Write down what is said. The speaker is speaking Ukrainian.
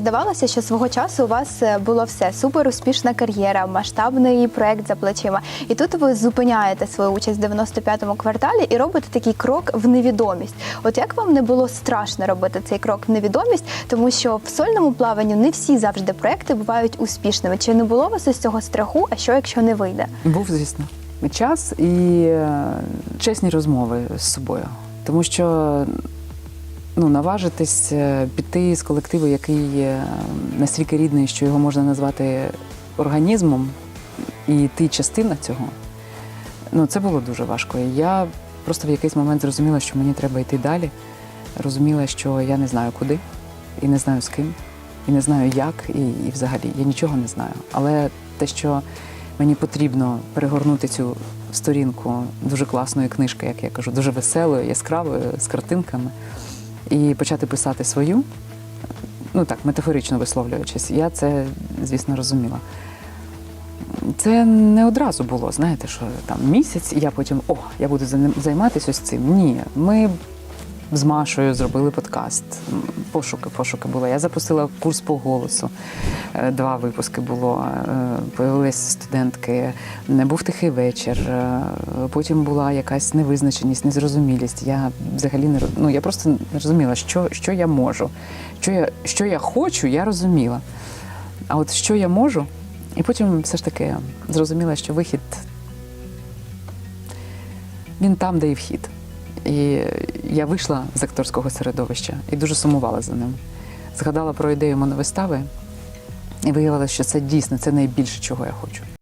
Здавалося, що свого часу у вас е, було все супер успішна кар'єра, масштабний проект за плечима. І тут ви зупиняєте свою участь в 95-му кварталі і робите такий крок в невідомість. От як вам не було страшно робити цей крок в невідомість, тому що в сольному плаванні не всі завжди проекти бувають успішними. Чи не було у вас із цього страху? А що якщо не вийде? Був, звісно, час і е, чесні розмови з собою. Тому що ну, наважитись е, піти з колективу, який е, настільки рідний, що його можна назвати організмом, і ти частина цього, ну, це було дуже важко. І я просто в якийсь момент зрозуміла, що мені треба йти далі. Розуміла, що я не знаю куди, і не знаю з ким, і не знаю як, і, і взагалі я нічого не знаю. Але те, що мені потрібно перегорнути цю сторінку дуже класної книжки, як я кажу, дуже веселою, яскравою, з картинками, і почати писати свою, ну так, метафорично висловлюючись, я це, звісно, розуміла. Це не одразу було, знаєте, що там місяць, і я потім о, я буду займатися ось цим. Ні, ми з Машою зробили подкаст. Пошуки, пошуки було. Я запустила курс по голосу. Е, Два випуски було. Е, Появились студентки. Не був тихий вечір. Е, Потім була якась невизначеність, незрозумілість. Я взагалі не ну, я просто не розуміла, що, що я можу, що я, що я хочу, я розуміла. А от що я можу, і потім все ж таки зрозуміла, що вихід він там, де і вхід. І я вийшла з акторського середовища і дуже сумувала за ним. Згадала про ідею моновистави і виявилося, що це дійсно це найбільше, чого я хочу.